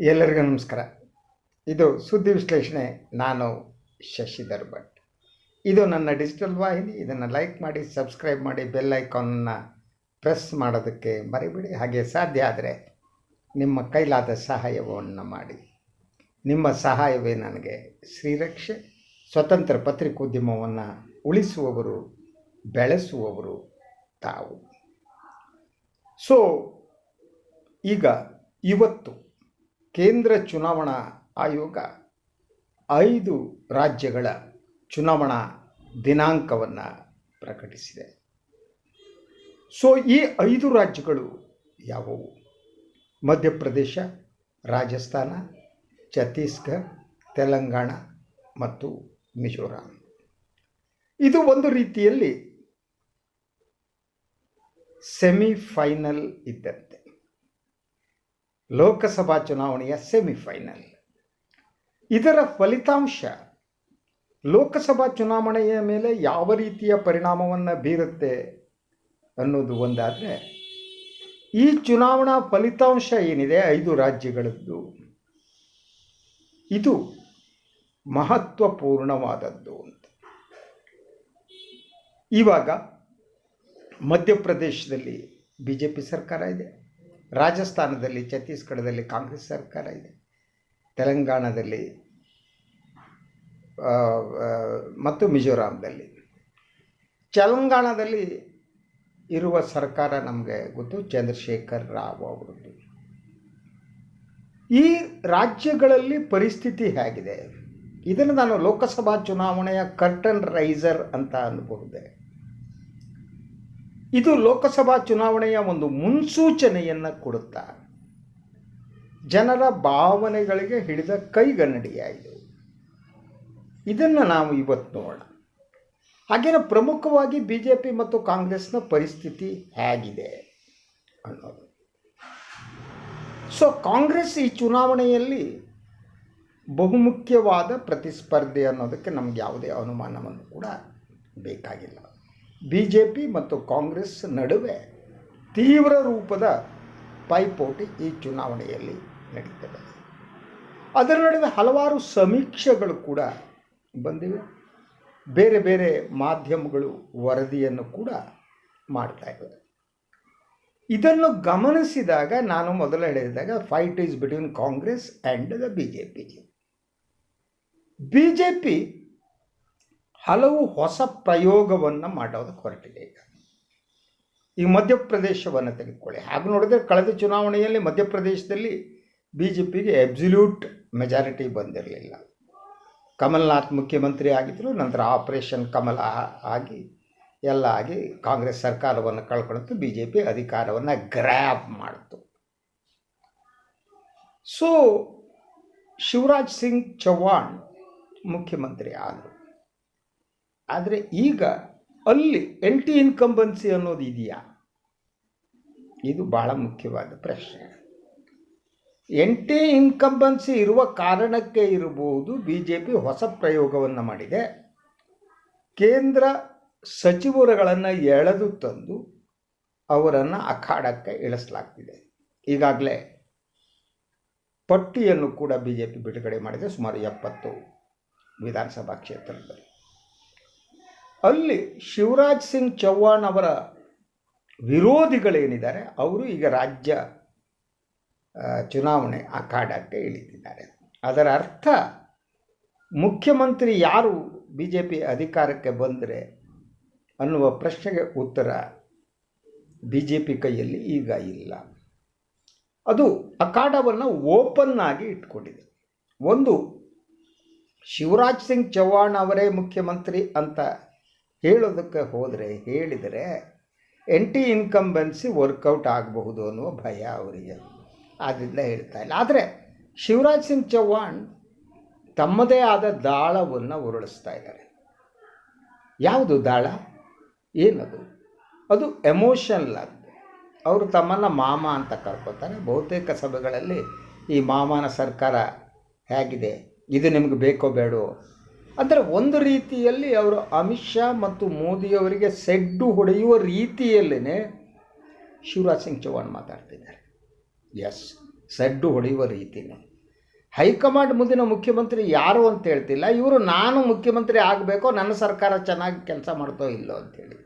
ಎಲ್ಲರಿಗೂ ನಮಸ್ಕಾರ. ಇದು ಸುದ್ದಿ ವಿಶ್ಲೇಷಣೆ. ನಾನು ಶಶಿಧರ್ ಭಟ್. ಇದು ನನ್ನ ಡಿಜಿಟಲ್ ವಾಹಿನಿ. ಇದನ್ನು ಲೈಕ್ ಮಾಡಿ, ಸಬ್ಸ್ಕ್ರೈಬ್ ಮಾಡಿ, ಬೆಲ್ ಐಕಾನನ್ನು ಪ್ರೆಸ್ ಮಾಡೋದಕ್ಕೆ ಮರಿಬೇಡಿ. ಹಾಗೆ ಸಾಧ್ಯ ಆದರೆ ನಿಮ್ಮ ಕೈಲಾದ ಸಹಾಯವನ್ನು ಮಾಡಿ. ನಿಮ್ಮ ಸಹಾಯವೇ ನನಗೆ ಶ್ರೀರಕ್ಷೆ. ಸ್ವತಂತ್ರ ಪತ್ರಿಕೋದ್ಯಮವನ್ನು ಉಳಿಸುವವರು, ಬೆಳೆಸುವವರು ತಾವು. ಸೊ ಈಗ ಇವತ್ತು ಕೇಂದ್ರ ಚುನಾವಣಾ ಆಯೋಗ ಐದು ರಾಜ್ಯಗಳ ಚುನಾವಣಾ ದಿನಾಂಕವನ್ನು ಪ್ರಕಟಿಸಿದೆ. ಸೊ, ಈ ಐದು ರಾಜ್ಯಗಳು ಯಾವುವು? ಮಧ್ಯಪ್ರದೇಶ, ರಾಜಸ್ಥಾನ, ಛತ್ತೀಸ್ಗಢ, ತೆಲಂಗಾಣ ಮತ್ತು ಮಿಜೋರಾಂ. ಇದು ಒಂದು ರೀತಿಯಲ್ಲಿ ಸೆಮಿಫೈನಲ್ ಇದ್ದಂತೆ. ಲೋಕಸಭಾ ಚುನಾವಣೆಯ ಸೆಮಿಫೈನಲ್. ಇದರ ಫಲಿತಾಂಶ, ಲೋಕಸಭಾ ಚುನಾವಣೆಯ ಮೇಲೆ ಯಾವ ರೀತಿಯ ಪರಿಣಾಮವನ್ನು ಬೀರುತ್ತೆ ಅನ್ನೋದು ಒಂದಾದರೆ, ಈ ಚುನಾವಣಾ ಫಲಿತಾಂಶ ಏನಿದೆ ಐದು ರಾಜ್ಯಗಳದ್ದು. ಇದು ಮಹತ್ವಪೂರ್ಣವಾದದ್ದು ಅಂತ. ಇವಾಗ ಮಧ್ಯಪ್ರದೇಶದಲ್ಲಿ ಬಿ ಜೆ ಪಿ ಸರ್ಕಾರ ಇದೆ. ರಾಜಸ್ಥಾನದಲ್ಲಿ, ಛತ್ತೀಸ್ಗಢದಲ್ಲಿ ಕಾಂಗ್ರೆಸ್ ಸರ್ಕಾರ ಇದೆ. ತೆಲಂಗಾಣದಲ್ಲಿ ಮತ್ತು ಮಿಜೋರಾಂದಲ್ಲಿ. ತೆಲಂಗಾಣದಲ್ಲಿ ಇರುವ ಸರ್ಕಾರ ನಮಗೆ ಗೊತ್ತು, ಚಂದ್ರಶೇಖರ್ ರಾವ್ ಅವರದ್ದು. ಈ ರಾಜ್ಯಗಳಲ್ಲಿ ಪರಿಸ್ಥಿತಿ ಹೇಗಿದೆ? ಇದನ್ನು ನಾನು ಲೋಕಸಭಾ ಚುನಾವಣೆಯ ಕರ್ಟನ್ ರೈಸರ್ ಅಂತ ಅನ್ನಬಹುದೇ ಇದು ಲೋಕಸಭಾ ಚುನಾವಣೆಯ ಒಂದು ಮುನ್ಸೂಚನೆಯನ್ನು ಕೊಡುತ್ತಾ ಜನರ ಭಾವನೆಗಳಿಗೆ ಹಿಡಿದ ಕೈಗನ್ನಡಿಯಾಯಿತು. ಇದನ್ನು ನಾವು ಇವತ್ತು ನೋಡೋಣ. ಹಾಗೆಯೇ ಪ್ರಮುಖವಾಗಿ ಬಿ ಜೆ ಪಿ ಮತ್ತು ಕಾಂಗ್ರೆಸ್ನ ಪರಿಸ್ಥಿತಿ ಹೇಗಿದೆ ಅನ್ನೋದು. ಸೊ ಕಾಂಗ್ರೆಸ್ ಈ ಚುನಾವಣೆಯಲ್ಲಿ ಬಹುಮುಖ್ಯವಾದ ಪ್ರತಿಸ್ಪರ್ಧೆ ಅನ್ನೋದಕ್ಕೆ ನಮಗೆ ಯಾವುದೇ ಅನುಮಾನವನ್ನು ಕೂಡ ಬೇಕಾಗಿಲ್ಲ. ಬಿ ಜೆ ಪಿ ಮತ್ತು ಕಾಂಗ್ರೆಸ್ ನಡುವೆ ತೀವ್ರ ರೂಪದ ಪೈಪೋಟಿ ಈ ಚುನಾವಣೆಯಲ್ಲಿ ನಡೀತದೆ. ಅದರ ನಡುವೆ ಹಲವಾರು ಸಮೀಕ್ಷೆಗಳು ಕೂಡ ಬಂದಿವೆ. ಬೇರೆ ಬೇರೆ ಮಾಧ್ಯಮಗಳು ವರದಿಯನ್ನು ಕೂಡ ಮಾಡ್ತಾ ಇವೆ. ಇದನ್ನು ಗಮನಿಸಿದಾಗ, ನಾನು ಮೊದಲು ಹೇಳಿದಾಗ fight is between Congress and the B J P B J P ಹಲವು ಹೊಸ ಪ್ರಯೋಗವನ್ನು ಮಾಡೋದಕ್ಕೆ ಹೊರಟಿದೆ ಈಗ. ಈಗ ಮಧ್ಯಪ್ರದೇಶವನ್ನು ತೆಗೆದುಕೊಳ್ಳಿ. ಹಾಗೆ ನೋಡಿದ್ರೆ ಕಳೆದ ಚುನಾವಣೆಯಲ್ಲಿ ಮಧ್ಯಪ್ರದೇಶದಲ್ಲಿ ಬಿ ಜೆ ಪಿಗೆ ಎಬ್ಸಲ್ಯೂಟ್ ಮೆಜಾರಿಟಿ ಬಂದಿರಲಿಲ್ಲ. ಕಮಲ್ನಾಥ್ ಮುಖ್ಯಮಂತ್ರಿ ಆಗಿದ್ದರು ನಂತರ ಆಪರೇಷನ್ ಕಮಲ ಆಗಿ, ಎಲ್ಲ ಆಗಿ ಕಾಂಗ್ರೆಸ್ ಸರ್ಕಾರವನ್ನು ಕಳ್ಕೊಳ್ತು ಬಿ ಜೆ ಪಿ ಅಧಿಕಾರವನ್ನು ಗ್ರ್ಯಾಬ್ ಮಾಡಿತು. ಸೊ ಶಿವರಾಜ್ ಸಿಂಗ್ ಚೌಹಾಣ್ ಮುಖ್ಯಮಂತ್ರಿ ಆದರು. ಆದರೆ ಈಗ ಅಲ್ಲಿ ಎಂಟಿ ಇನ್ಕಂಬನ್ಸಿ ಅನ್ನೋದು ಇದೆಯಾ? ಇದು ಬಹಳ ಮುಖ್ಯವಾದ ಪ್ರಶ್ನೆ. ಎಂಟಿ ಇನ್ಕಂಬನ್ಸಿ ಇರುವ ಕಾರಣಕ್ಕೆ ಇರಬಹುದು ಬಿ ಜೆ ಪಿ ಹೊಸ ಪ್ರಯೋಗವನ್ನು ಮಾಡಿದೆ. ಕೇಂದ್ರ ಸಚಿವರುಗಳನ್ನು ಎಳೆದು ತಂದು ಅವರನ್ನು ಅಖಾಡಕ್ಕೆ ಇಳಿಸಲಾಗ್ತಿದೆ. ಈಗಾಗಲೇ ಪಟ್ಟಿಯನ್ನು ಕೂಡ ಬಿ ಜೆ ಪಿ ಬಿಡುಗಡೆ ಮಾಡಿದೆ ಸುಮಾರು ಎಪ್ಪತ್ತು ವಿಧಾನಸಭಾ ಕ್ಷೇತ್ರದಲ್ಲಿ. ಅಲ್ಲಿ ಶಿವರಾಜ್ ಸಿಂಗ್ ಚೌಹಾಣ್ ಅವರ ವಿರೋಧಿಗಳೇನಿದ್ದಾರೆ, ಅವರು ಈಗ ರಾಜ್ಯ ಚುನಾವಣೆ ಅಖಾಡಕ್ಕೆ ಇಳಿದಿದ್ದಾರೆ. ಅದರ ಅರ್ಥ, ಮುಖ್ಯಮಂತ್ರಿ ಯಾರು ಬಿ ಜೆ ಪಿ ಅಧಿಕಾರಕ್ಕೆ ಬಂದರೆ ಅನ್ನುವ ಪ್ರಶ್ನೆಗೆ ಉತ್ತರ ಬಿ ಜೆ ಪಿ ಕೈಯಲ್ಲಿ ಈಗ ಇಲ್ಲ. ಅದು ಅಖಾಡವನ್ನು ಓಪನ್ ಆಗಿ ಇಟ್ಕೊಂಡಿದೆ. ಒಂದು, ಶಿವರಾಜ್ ಸಿಂಗ್ ಚೌಹಾಣ್ ಅವರೇ ಮುಖ್ಯಮಂತ್ರಿ ಅಂತ ಹೇಳೋದಕ್ಕೆ ಹೋದರೆ ಹೇಳಿದರೆ ಎಂಟಿ ಇನ್ಕಂಬೆನ್ಸಿ ವರ್ಕೌಟ್ ಆಗಬಹುದು ಅನ್ನುವ ಭಯ ಅವರಿಗೆ. ಆದ್ದರಿಂದ ಹೇಳ್ತಾ ಇಲ್ಲ. ಆದರೆ ಶಿವರಾಜ್ ಸಿಂಗ್ ಚೌಹಾಣ್ ತಮ್ಮದೇ ಆದ ದಾಳವನ್ನು ಉರುಳಿಸ್ತಾ ಇದ್ದಾರೆ. ಯಾವುದು ದಾಳ? ಏನದು? ಅದು ಎಮೋಷನಲ್ ಆಗಿದೆ. ಅವರು ತಮ್ಮನ್ನು ಮಾಮ ಅಂತ ಕರ್ಕೋತಾರೆ ಬಹುತೇಕ ಸಭೆಗಳಲ್ಲಿ ಈ ಮಾಮನ ಸರ್ಕಾರ ಹೇಗಿದೆ? ಇದು ನಿಮಗೆ ಬೇಕೋ ಬೇಡೋ ಅಂದರೆ ಒಂದು ರೀತಿಯಲ್ಲಿ ಅವರು ಅಮಿತ್ ಶಾ ಮತ್ತು ಮೋದಿಯವರಿಗೆ ಸೆಡ್ಡು ಹೊಡೆಯುವ ರೀತಿಯಲ್ಲೇ ಶಿವರಾಜ್ ಸಿಂಗ್ ಚೌಹಾಣ್ ಮಾತಾಡ್ತಿದ್ದಾರೆ. ಎಸ್ ಸೆಡ್ಡು ಹೊಡೆಯುವ ರೀತಿನೇ. ಹೈಕಮಾಂಡ್ ಮುಂದಿನ ಮುಖ್ಯಮಂತ್ರಿ ಯಾರು ಅಂತ ಹೇಳ್ತಿಲ್ಲ, ಇವರು ನಾನು ಮುಖ್ಯಮಂತ್ರಿ ಆಗಬೇಕೋ, ನನ್ನ ಸರ್ಕಾರ ಚೆನ್ನಾಗಿ ಕೆಲಸ ಮಾಡ್ತೋ ಇಲ್ಲೋ ಅಂತೇಳಿ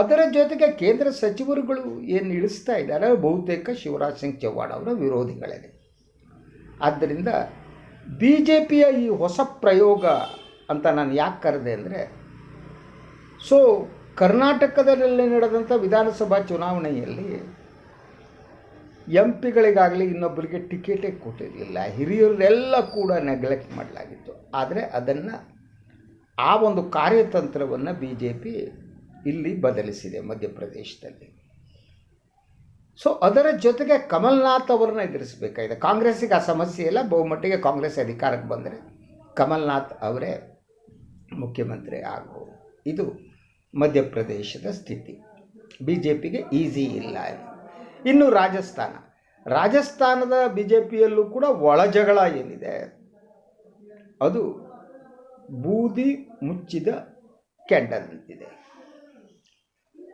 ಅದರ ಜೊತೆಗೆ ಕೇಂದ್ರ ಸಚಿವರುಗಳು ಏನು ಇಳಿಸ್ತಾ ಇದ್ದಾರೆ, ಬಹುತೇಕ ಶಿವರಾಜ್ ಸಿಂಗ್ ಚೌಹಾಣ್ ಅವರ ವಿರೋಧಿಗಳೇ. ಆದ್ದರಿಂದ ಬಿ ಜೆ ಪಿಯ ಈ ಹೊಸ ಪ್ರಯೋಗ ಅಂತ ನಾನು ಯಾಕೆ ಕರೆದೆ ಅಂದರೆ, ಸೊ ಕರ್ನಾಟಕದಲ್ಲಿ ನಡೆದಂಥ ವಿಧಾನಸಭಾ ಚುನಾವಣೆಯಲ್ಲಿ ಎಂ ಪಿಗಳಿಗಾಗಲಿ ಇನ್ನೊಬ್ಬರಿಗೆ ಟಿಕೆಟೇ ಕೊಟ್ಟಿರಲಿಲ್ಲ. ಹಿರಿಯರೆಲ್ಲ ಕೂಡ ನೆಗ್ಲೆಕ್ಟ್ ಮಾಡಲಾಗಿತ್ತು. ಆದರೆ ಅದನ್ನು ಆ ಒಂದು ಕಾರ್ಯತಂತ್ರವನ್ನು ಬಿ ಜೆ ಪಿ ಇಲ್ಲಿ ಬದಲಿಸಿದೆ ಮಧ್ಯಪ್ರದೇಶದಲ್ಲಿ. ಸೊ ಅದರ ಜೊತೆಗೆ ಕಮಲ್ನಾಥ್ ಅವರನ್ನ ಎದುರಿಸಬೇಕಾಗಿದೆ. ಕಾಂಗ್ರೆಸ್ಸಿಗೆ ಆ ಸಮಸ್ಯೆ ಇಲ್ಲ, ಬಹುಮಟ್ಟಿಗೆ ಕಾಂಗ್ರೆಸ್ ಅಧಿಕಾರಕ್ಕೆ ಬಂದರೆ ಕಮಲ್ನಾಥ್ ಅವರೇ ಮುಖ್ಯಮಂತ್ರಿ ಆಗೋ. ಇದು ಮಧ್ಯಪ್ರದೇಶದ ಸ್ಥಿತಿ. ಬಿ ಜೆ ಪಿಗೆ ಈಸಿ ಇಲ್ಲ ಇನ್ನು ರಾಜಸ್ಥಾನ. ರಾಜಸ್ಥಾನದ ಬಿ ಜೆ ಪಿಯಲ್ಲೂ ಕೂಡ ಒಳಜಗಳ ಏನಿದೆ? ಅದು ಬೂದಿ ಮುಚ್ಚಿದ ಕೆಂಡದಂತಿದೆ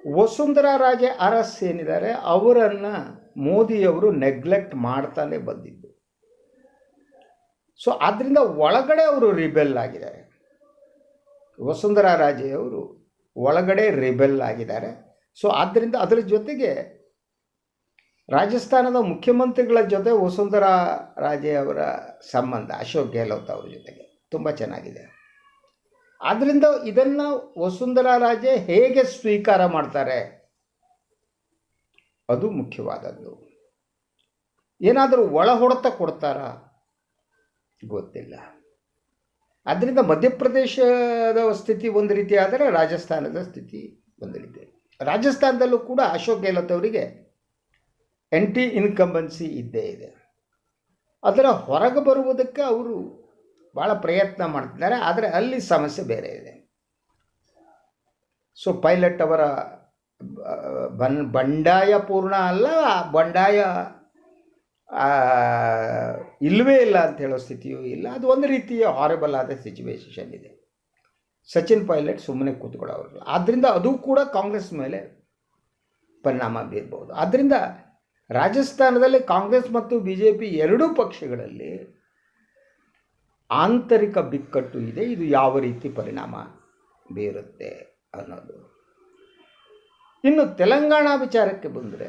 ವಸುಂಧರಾ ರಾಜೆ ಅರಸ್ ಏನಿದ್ದಾರೆ, ಅವರನ್ನು ಮೋದಿಯವರು ನೆಗ್ಲೆಕ್ಟ್ ಮಾಡ್ತಾನೆ ಬಂದಿದ್ದು. ಸೊ ಆದ್ದರಿಂದ ಒಳಗಡೆ ಅವರು ರಿಬೆಲ್ ಆಗಿದ್ದಾರೆ. ವಸುಂಧರಾ ರಾಜೆಯವರು ಒಳಗಡೆ ರಿಬೆಲ್ ಆಗಿದ್ದಾರೆ. ಸೊ ಆದ್ದರಿಂದ ಅದರ ಜೊತೆಗೆ ರಾಜಸ್ಥಾನದ ಮುಖ್ಯಮಂತ್ರಿಗಳ ಜೊತೆ ವಸುಂಧರಾ ರಾಜೆಯವರ ಸಂಬಂಧ, ಅಶೋಕ್ ಗೆಹ್ಲೋತ್ ಅವ್ರ ಜೊತೆಗೆ ತುಂಬ ಚೆನ್ನಾಗಿದೆ. ಆದ್ದರಿಂದ ಇದನ್ನು ವಸುಂಧರಾ ರಾಜೆ ಹೇಗೆ ಸ್ವೀಕಾರ ಮಾಡ್ತಾರೆ? ಅದು ಮುಖ್ಯವಾದದ್ದು. ಏನಾದರೂ ಒಳ ಹೊಡೆತ ಕೊಡ್ತಾರಾ? ಗೊತ್ತಿಲ್ಲ. ಆದ್ದರಿಂದ ಮಧ್ಯಪ್ರದೇಶದ ಸ್ಥಿತಿ ಒಂದು ರೀತಿ ಆದರೆ ರಾಜಸ್ಥಾನದ ಸ್ಥಿತಿ ಒಂದು ರೀತಿ. ರಾಜಸ್ಥಾನದಲ್ಲೂ ಕೂಡ ಅಶೋಕ್ ಗೆಹ್ಲೋತ್ ಅವರಿಗೆ ಎಂಟಿ ಇನ್ಕಂಬನ್ಸಿ ಇದ್ದೇ ಇದೆ. ಅದರ ಹೊರಗೆ ಬರುವುದಕ್ಕೆ ಅವರು ಭಾಳ ಪ್ರಯತ್ನ ಮಾಡ್ತಿದ್ದಾರೆ, ಆದರೆ ಅಲ್ಲಿ ಸಮಸ್ಯೆ ಬೇರೆ ಇದೆ. ಸೊ ಪೈಲಟ್ ಅವರ ಬನ್ ಬಂಡಾಯ ಪೂರ್ಣ ಅಲ್ಲ, ಬಂಡಾಯ ಇಲ್ಲವೇ ಇಲ್ಲ ಅಂತ ಹೇಳೋ ಸ್ಥಿತಿಯೂ ಇಲ್ಲ. ಅದು ಒಂದು ರೀತಿಯ ಹಾರಿಬಲ್ ಆದ ಸಿಚುವೇಶನ್ ಇದೆ. ಸಚಿನ್ ಪೈಲಟ್ ಸುಮ್ಮನೆ ಕೂತ್ಕೊಳ್ಳೋರು. ಆದ್ದರಿಂದ ಅದು ಕೂಡ ಕಾಂಗ್ರೆಸ್ ಮೇಲೆ ಪರಿಣಾಮ ಬೀರ್ಬೋದು. ಆದ್ದರಿಂದ ರಾಜಸ್ಥಾನದಲ್ಲಿ ಕಾಂಗ್ರೆಸ್ ಮತ್ತು ಬಿ ಜೆ ಪಿ ಎರಡೂ ಪಕ್ಷಗಳಲ್ಲಿ ಆಂತರಿಕ ಬಿಕ್ಕಟ್ಟು ಇದೆ, ಇದು ಯಾವ ರೀತಿ ಪರಿಣಾಮ ಬೀರುತ್ತೆ ಅನ್ನೋದು. ಇನ್ನು ತೆಲಂಗಾಣ ವಿಚಾರಕ್ಕೆ ಬಂದರೆ,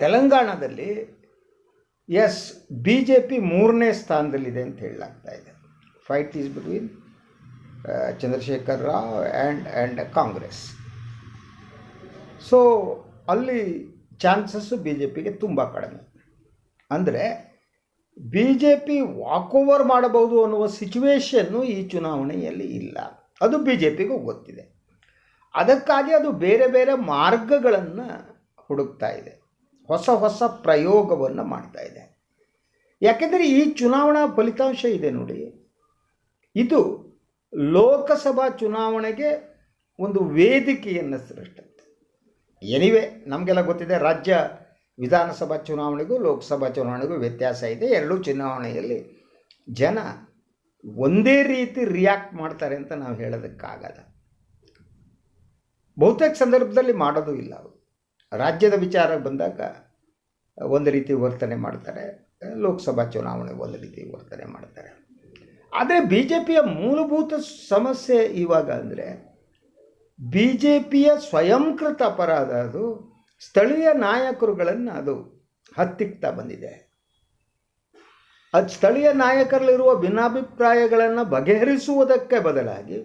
ತೆಲಂಗಾಣದಲ್ಲಿ ಎಸ್ ಬಿ ಜೆ ಪಿ ಮೂರನೇ ಸ್ಥಾನದಲ್ಲಿದೆ ಅಂತ ಹೇಳಲಾಗ್ತಾ ಇದೆ. Fight is between Chandrashekar Rao and and Congress. So ಅಲ್ಲಿ ಚಾನ್ಸಸ್ಸು ಬಿ ಜೆ ಪಿಗೆ ತುಂಬ ಕಡಿಮೆ. ಅಂದರೆ ಬಿ ಜೆ ಪಿ ವಾಕೋವರ್ ಮಾಡಬಹುದು ಅನ್ನುವ ಸಿಚುವೇಶನ್ನು ಈ ಚುನಾವಣೆಯಲ್ಲಿ ಇಲ್ಲ. ಅದು ಬಿ ಜೆ ಪಿಗೂ ಗೊತ್ತಿದೆ. ಅದಕ್ಕಾಗಿ ಅದು ಬೇರೆ ಬೇರೆ ಮಾರ್ಗಗಳನ್ನು ಹುಡುಕ್ತಾ ಇದೆ. ಹೊಸ ಹೊಸ ಪ್ರಯೋಗವನ್ನು ಮಾಡ್ತಾ ಇದೆ. ಯಾಕೆಂದರೆ ಈ ಚುನಾವಣಾ ಫಲಿತಾಂಶ ಇದೆ ನೋಡಿ. ಇದು ಲೋಕಸಭಾ ಚುನಾವಣೆಗೆ ಒಂದು ವೇದಿಕೆಯನ್ನು ಸೃಷ್ಟಿ ಎನಿವೆ ನಮಗೆಲ್ಲ ಗೊತ್ತಿದೆ ರಾಜ್ಯ ವಿಧಾನಸಭಾ ಚುನಾವಣೆಗೂ ಲೋಕಸಭಾ ಚುನಾವಣೆಗೂ ವ್ಯತ್ಯಾಸ ಇದೆ. ಎರಡೂ ಚುನಾವಣೆಯಲ್ಲಿ ಜನ ಒಂದೇ ರೀತಿ ರಿಯಾಕ್ಟ್ ಮಾಡ್ತಾರೆ ಅಂತ ನಾವು ಹೇಳೋದಕ್ಕಾಗಲ್ಲ. ಬಹುತೇಕ ಸಂದರ್ಭದಲ್ಲಿ ಮಾಡೋದು ಇಲ್ಲ ಅವರು. ರಾಜ್ಯದ ವಿಚಾರ ಬಂದಾಗ ಒಂದು ರೀತಿ ವರ್ತನೆ ಮಾಡ್ತಾರೆ, ಲೋಕಸಭಾ ಚುನಾವಣೆ ಒಂದು ರೀತಿ ವರ್ತನೆ ಮಾಡ್ತಾರೆ. ಆದರೆ ಬಿ ಜೆ ಪಿಯ ಮೂಲಭೂತ ಸಮಸ್ಯೆ ಇವಾಗ ಅಂದರೆ ಬಿ ಜೆ ಪಿಯ ಸ್ವಯಂಕೃತ ಅಪರಾಧ ಅದು ಸ್ಥಳೀಯ ನಾಯಕರುಗಳನ್ನು ಅದು ಹತ್ತಿಕ್ತಾ ಬಂದಿದೆ. ಅದು ಸ್ಥಳೀಯ ನಾಯಕರಲ್ಲಿರುವ ಭಿನ್ನಾಭಿಪ್ರಾಯಗಳನ್ನು ಬಗೆಹರಿಸುವುದಕ್ಕೆ ಬದಲಾಗಿ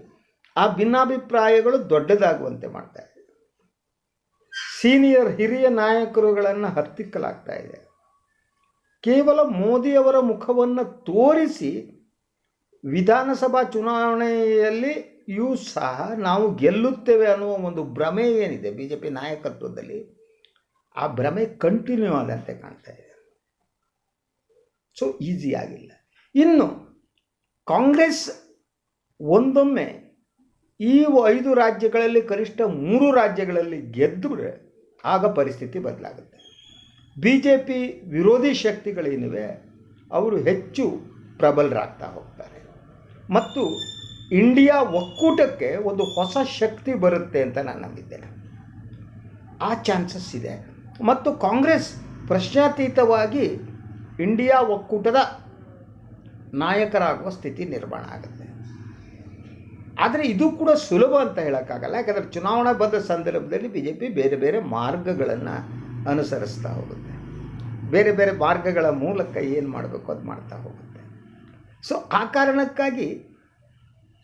ಆ ಭಿನ್ನಾಭಿಪ್ರಾಯಗಳು ದೊಡ್ಡದಾಗುವಂತೆ ಮಾಡ್ತಾ ಇದೆ. ಸೀನಿಯರ್ ಹಿರಿಯ ನಾಯಕರುಗಳನ್ನು ಹತ್ತಿಕ್ಕಲಾಗ್ತಾ ಇದೆ. ಕೇವಲ ಮೋದಿಯವರ ಮುಖವನ್ನು ತೋರಿಸಿ ವಿಧಾನಸಭಾ ಚುನಾವಣೆಯಲ್ಲಿ ಯೂ ಸಹ ನಾವು ಗೆಲ್ಲುತ್ತೇವೆ ಅನ್ನುವ ಒಂದು ಭ್ರಮೆ ಏನಿದೆ? ಬಿ ಜೆ ಪಿ ನಾಯಕತ್ವದಲ್ಲಿ ಆ ಭ್ರಮೆ ಕಂಟಿನ್ಯೂ ಆದಂತೆ ಕಾಣ್ತಾ ಇದೆ. ಸೊ ಈಸಿ ಆಗಿಲ್ಲ. ಇನ್ನು, ಕಾಂಗ್ರೆಸ್ ಒಂದೊಮ್ಮೆ ಈ ಐದು ರಾಜ್ಯಗಳಲ್ಲಿ ಕನಿಷ್ಠ ಮೂರು ರಾಜ್ಯಗಳಲ್ಲಿ ಗೆದ್ದರೆ ಆಗ ಪರಿಸ್ಥಿತಿ ಬದಲಾಗುತ್ತೆ. ಬಿ ಜೆ ಪಿ ವಿರೋಧಿ ಶಕ್ತಿಗಳೇನಿವೆ ಅವರು ಹೆಚ್ಚು ಪ್ರಬಲರಾಗ್ತಾ ಹೋಗ್ತಾರೆ. ಮತ್ತು ಇಂಡಿಯಾ ಒಕ್ಕೂಟಕ್ಕೆ ಒಂದು ಹೊಸ ಶಕ್ತಿ ಬರುತ್ತೆ ಅಂತ ನಾನು ನಂಬಿದ್ದೇನೆ. ಆ ಚಾನ್ಸಸ್ ಇದೆ. ಮತ್ತು ಕಾಂಗ್ರೆಸ್ ಪ್ರಶ್ನಾತೀತವಾಗಿ ಇಂಡಿಯಾ ಒಕ್ಕೂಟದ ನಾಯಕರಾಗುವ ಸ್ಥಿತಿ ನಿರ್ಮಾಣ ಆಗುತ್ತೆ. ಆದರೆ ಇದು ಕೂಡ ಸುಲಭ ಅಂತ ಹೇಳೋಕ್ಕಾಗಲ್ಲ. ಯಾಕಂದರೆ ಚುನಾವಣಾ ಬಂದ ಸಂದರ್ಭದಲ್ಲಿ ಬಿ ಜೆ ಪಿ ಬೇರೆ ಬೇರೆ ಮಾರ್ಗಗಳನ್ನು ಅನುಸರಿಸ್ತಾ ಹೋಗುತ್ತೆ. ಬೇರೆ ಬೇರೆ ಮಾರ್ಗಗಳ ಮೂಲಕ ಏನು ಮಾಡಬೇಕು ಅದು ಮಾಡ್ತಾ ಹೋಗುತ್ತೆ. ಸೊ ಆ ಕಾರಣಕ್ಕಾಗಿ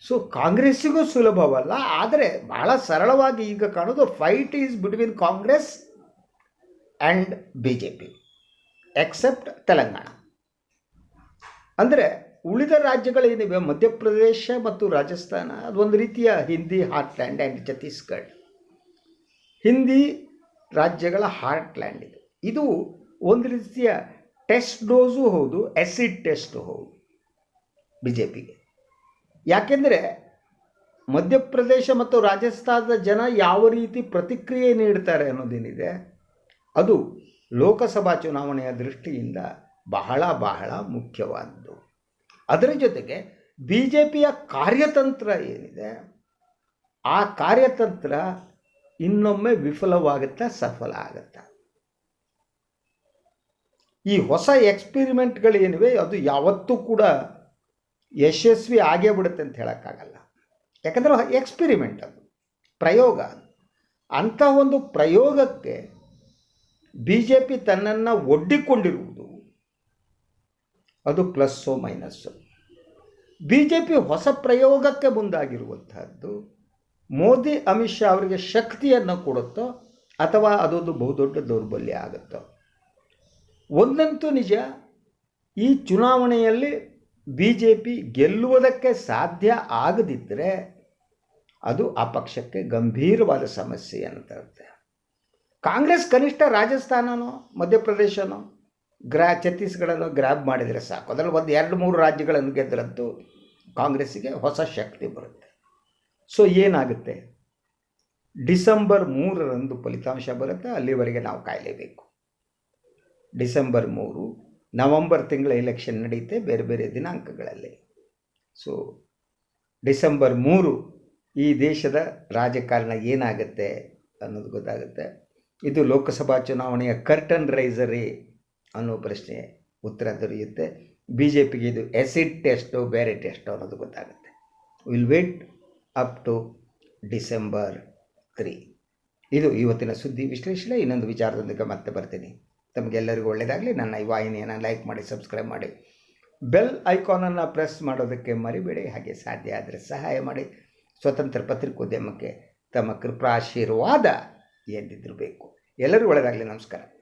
ಸೊ, ಕಾಂಗ್ರೆಸ್ಸಿಗೂ ಸುಲಭವಲ್ಲ. ಆದರೆ ಬಹಳ ಸರಳವಾಗಿ ಈಗ ಕಾಣೋದು fight is between Congress and B J P except Telangana ಅಂದರೆ ಉಳಿದ ರಾಜ್ಯಗಳೇನಿವೆ? ಮಧ್ಯಪ್ರದೇಶ ಮತ್ತು ರಾಜಸ್ಥಾನ ಅದೊಂದು ರೀತಿಯ ಹಿಂದಿ ಹಾರ್ಟ್ಲ್ಯಾಂಡ್ ಆ್ಯಂಡ್ ಛತ್ತೀಸ್ಗಢ್ ಹಿಂದಿ ರಾಜ್ಯಗಳ ಹಾರ್ಟ್ಲ್ಯಾಂಡ್ ಇದು. ಇದು ಒಂದು ರೀತಿಯ ಟೆಸ್ಟ್ ಡೋಸು ಹೌದು ಆ್ಯಸಿಡ್ ಟೆಸ್ಟು ಹೌದು ಬಿ ಜೆ ಪಿಗೆ ಯಾಕೆಂದರೆ ಮಧ್ಯಪ್ರದೇಶ ಮತ್ತು ರಾಜಸ್ಥಾನದ ಜನ ಯಾವ ರೀತಿ ಪ್ರತಿಕ್ರಿಯೆ ನೀಡ್ತಾರೆ ಅನ್ನೋದೇನಿದೆ? ಅದು ಲೋಕಸಭಾ ಚುನಾವಣೆಯ ದೃಷ್ಟಿಯಿಂದ ಬಹಳ ಬಹಳ ಮುಖ್ಯವಾದ್ದು. ಅದರ ಜೊತೆಗೆ ಬಿ ಜೆ ಪಿಯ ಕಾರ್ಯತಂತ್ರ ಏನಿದೆ, ಆ ಕಾರ್ಯತಂತ್ರ ಇನ್ನೊಮ್ಮೆ ವಿಫಲವಾಗುತ್ತಾ ಸಫಲ ಆಗುತ್ತಾ? ಈ ಹೊಸ ಎಕ್ಸ್ಪಿರಿಮೆಂಟ್ಗಳೇನಿವೆ ಅದು ಯಾವತ್ತೂ ಕೂಡ ಯಶಸ್ವಿ ಆಗೇ ಬಿಡುತ್ತೆ ಅಂತ ಹೇಳೋಕ್ಕಾಗಲ್ಲ. ಯಾಕಂದರೆ ಎಕ್ಸ್ಪಿರಿಮೆಂಟ್ ಅದು, ಪ್ರಯೋಗ. ಅಂಥ ಒಂದು ಪ್ರಯೋಗಕ್ಕೆ ಬಿ ಜೆ ಪಿ ತನ್ನನ್ನು ಒಡ್ಡಿಕೊಂಡಿರುವುದು. ಅದು plus minus B J P ಹೊಸ ಪ್ರಯೋಗಕ್ಕೆ ಮುಂದಾಗಿರುವಂತಹದ್ದು, ಮೋದಿ, ಅಮಿತ್ ಶಾ ಅವರಿಗೆ ಶಕ್ತಿಯನ್ನು ಕೊಡುತ್ತೋ ಅಥವಾ ಅದೊಂದು ಬಹುದೊಡ್ಡ ದೌರ್ಬಲ್ಯ ಆಗುತ್ತೋ. ಒಂದಂತೂ ನಿಜ, ಈ ಚುನಾವಣೆಯಲ್ಲಿ ಬಿ ಜೆ ಪಿ ಗೆಲ್ಲುವುದಕ್ಕೆ ಸಾಧ್ಯ ಆಗದಿದ್ದರೆ ಅದು ಆ ಪಕ್ಷಕ್ಕೆ ಗಂಭೀರವಾದ ಸಮಸ್ಯೆಯನ್ನು ತರುತ್ತೆ. ಕಾಂಗ್ರೆಸ್ ಕನಿಷ್ಠ ರಾಜಸ್ಥಾನನೋ, ಮಧ್ಯಪ್ರದೇಶನೋ, ಗ್ರಾ, ಛತ್ತೀಸ್ಗಢನೋ ಗ್ರ್ಯಾಬ್ ಮಾಡಿದರೆ ಸಾಕು. ಅದರಲ್ಲಿ ಒಂದು ಎರಡು, ಮೂರು ರಾಜ್ಯಗಳನ್ನು ಗೆದ್ದರಂತೂ ಕಾಂಗ್ರೆಸ್ಸಿಗೆ ಹೊಸ ಶಕ್ತಿ ಬರುತ್ತೆ. ಸೊ ಏನಾಗುತ್ತೆ? ಡಿಸೆಂಬರ್ ಮೂರರಂದು ಫಲಿತಾಂಶ ಬರುತ್ತೆ, ಅಲ್ಲಿವರೆಗೆ ನಾವು ಕಾಯಲೇಬೇಕು. ಡಿಸೆಂಬರ್ ಮೂರು, ನವಂಬರ್ ತಿಂಗಳ ಎಲೆಕ್ಷನ್ ನಡೆಯುತ್ತೆ, ಬೇರೆ ಬೇರೆ ದಿನಾಂಕಗಳಲ್ಲಿ. ಸೊ ಡಿಸೆಂಬರ್ ಮೂರು ಈ ದೇಶದ ರಾಜಕಾರಣ ಏನಾಗುತ್ತೆ ಅನ್ನೋದು ಗೊತ್ತಾಗುತ್ತೆ. ಇದು ಲೋಕಸಭಾ ಚುನಾವಣೆಯ ಕರ್ಟನ್ ರೈಸರೇ ಅನ್ನೋ ಪ್ರಶ್ನೆ ಉತ್ತರ ದೊರೆಯುತ್ತೆ. ಬಿ ಜೆ ಪಿಗೆ ಇದು ಆ್ಯಸಿಡ್ ಟೆಸ್ಟು ಬೇರೆ ಟೆಸ್ಟು ಅನ್ನೋದು ಗೊತ್ತಾಗುತ್ತೆ. Will wait up to December three ಇದು ಇವತ್ತಿನ ಸುದ್ದಿ ವಿಶ್ಲೇಷಣೆ. ಇನ್ನೊಂದು ವಿಚಾರದೊಂದಿಗೆ ಮತ್ತೆ ಬರ್ತೀನಿ. ತಮಗೆಲ್ಲರಿಗೂ ಒಳ್ಳೆಯದಾಗಲಿ ನನ್ನ ಈ ವಾಹಿನಿಯನ್ನು ಲೈಕ್ ಮಾಡಿ ಸಬ್ಸ್ಕ್ರೈಬ್ ಮಾಡಿ. ಬೆಲ್ ಐಕಾನನ್ನು ಪ್ರೆಸ್ ಮಾಡೋದಕ್ಕೆ ಮರಿಬೇಡಿ. ಹಾಗೆ ಸಾಧ್ಯ ಆದರೆ ಸಹಾಯ ಮಾಡಿ. ಸ್ವತಂತ್ರ ಪತ್ರಿಕೋದ್ಯಮಕ್ಕೆ ತಮ್ಮ ಕೃಪಾಶೀರ್ವಾದ ಎಂದಿದ್ದರೂ ಬೇಕು ಎಲ್ಲರಿಗೂ ಒಳ್ಳೆಯದಾಗಲಿ ನಮಸ್ಕಾರ.